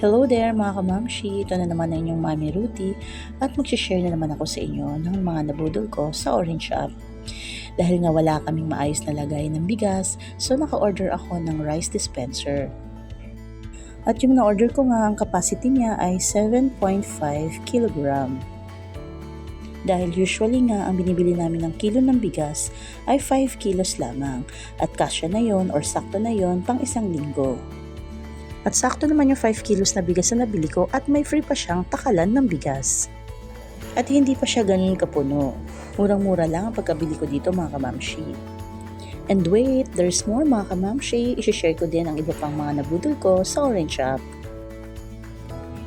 Hello there mga kamamshi, ito na naman ang inyong Mami Ruti at mag-share na naman ako sa inyo ng mga nabudol ko sa Orange Shop. Dahil nga wala kaming maayos na lagay ng bigas, so naka-order ako ng rice dispenser. At yung na-order ko nga, ang capacity niya ay 7.5 kg. Dahil usually nga, ang binibili namin ng kilo ng bigas ay 5 kilos lamang at kasya na yon or sakto na yon pang isang linggo. At sakto naman yung 5 kilos na bigas na nabili ko at may free pa siyang takalan ng bigas. At hindi pa siya ganun kapuno. Murang-mura lang ang pagkabili ko dito mga kamamshi. And wait, there's more mga kamamshi. Isishare ko din ang iba pang mga nabudol ko sa Orange Shop.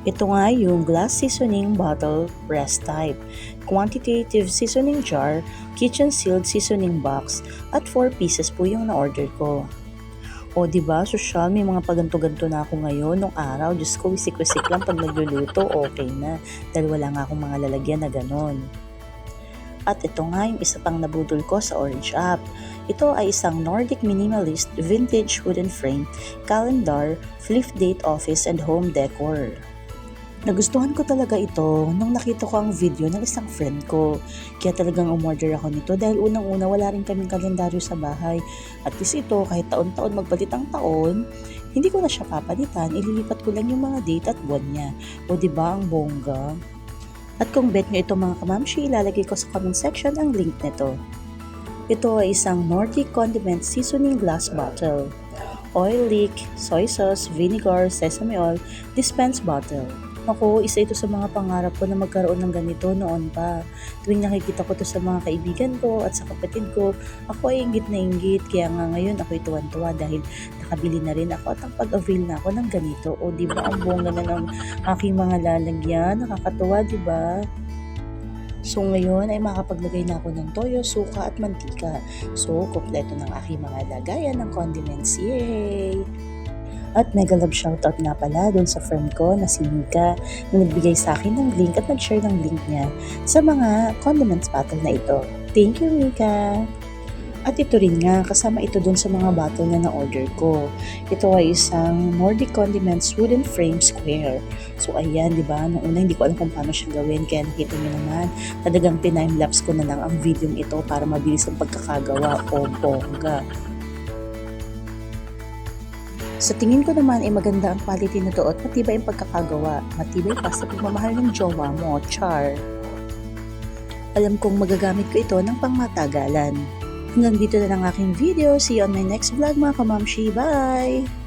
Ito nga yung glass seasoning bottle breast type, quantitative seasoning jar, kitchen sealed seasoning box, at 4 pieces po yung na-order ko. O, di ba, social, may mga paganto-ganto na ako ngayon. Nung araw, Diyos ko, wisik-wisik lang pag nagluluto, okay na. Dahil wala nga akong mga lalagyan na ganon. At ito nga yung isa pang nabudol ko sa Orange App. Ito ay isang Nordic Minimalist Vintage Wooden Frame, Calendar, Flip Date Office and Home Decor. Nagustuhan ko talaga ito nung nakita ko ang video ng isang friend ko. Kaya talagang umorder ako nito dahil unang-una wala rin kaming kalendaryo sa bahay. At least ito, kahit taon-taon magpalit ang taon, hindi ko na siya papalitan, ililipat ko lang yung mga date at buwan niya. O ba ang bongga? At kung bet nyo ito mga kamamshi, ilalagay ko sa comment section ang link nito. Ito ay isang Nordic Condiment Seasoning Glass Bottle. Oil leak, soy sauce, vinegar, sesame oil, dispense bottle. Ako, isa ito sa mga pangarap ko na magkaroon ng ganito noon pa. Tuwing nakikita ko to sa mga kaibigan ko at sa kapatid ko, ako ay inggit na inggit. Kaya nga ngayon ako tuwan-tuwa dahil nakabili na rin ako at ang pag-avail na ako ng ganito. O di ba ang bongga na ng aking mga lalagyan? Nakakatuwa, di ba? So ngayon ay makapaglagay na ako ng toyo, suka at mantika. So, kompleto ng aking mga lagayan ng condiments. Yay! At mega love shoutout nga pala doon sa friend ko na si Mika na nagbigay sa akin ng link at nag-share ng link niya sa mga condiments bottle na ito. Thank you, Mika! At ito rin nga, kasama ito doon sa mga bottle na na-order ko. Ito ay isang Nordic Condiments Wooden Frame Square. So ayan, di ba? Noong una hindi ko alam kung paano siya gawin. Kaya nakita niyo naman, talagang time-lapse ko na lang ang video ito para mabilis ang pagkakagawa o bongga. Sa tingin ko naman ay maganda ang quality nito at matibay ang pagkakagawa. Matibay pa sa pagmamahal ng jowa mo, char. Alam kong magagamit ko ito ng pangmatagalan. Hanggang dito na lang aking video. See you on my next vlog mga kamamshi. Bye!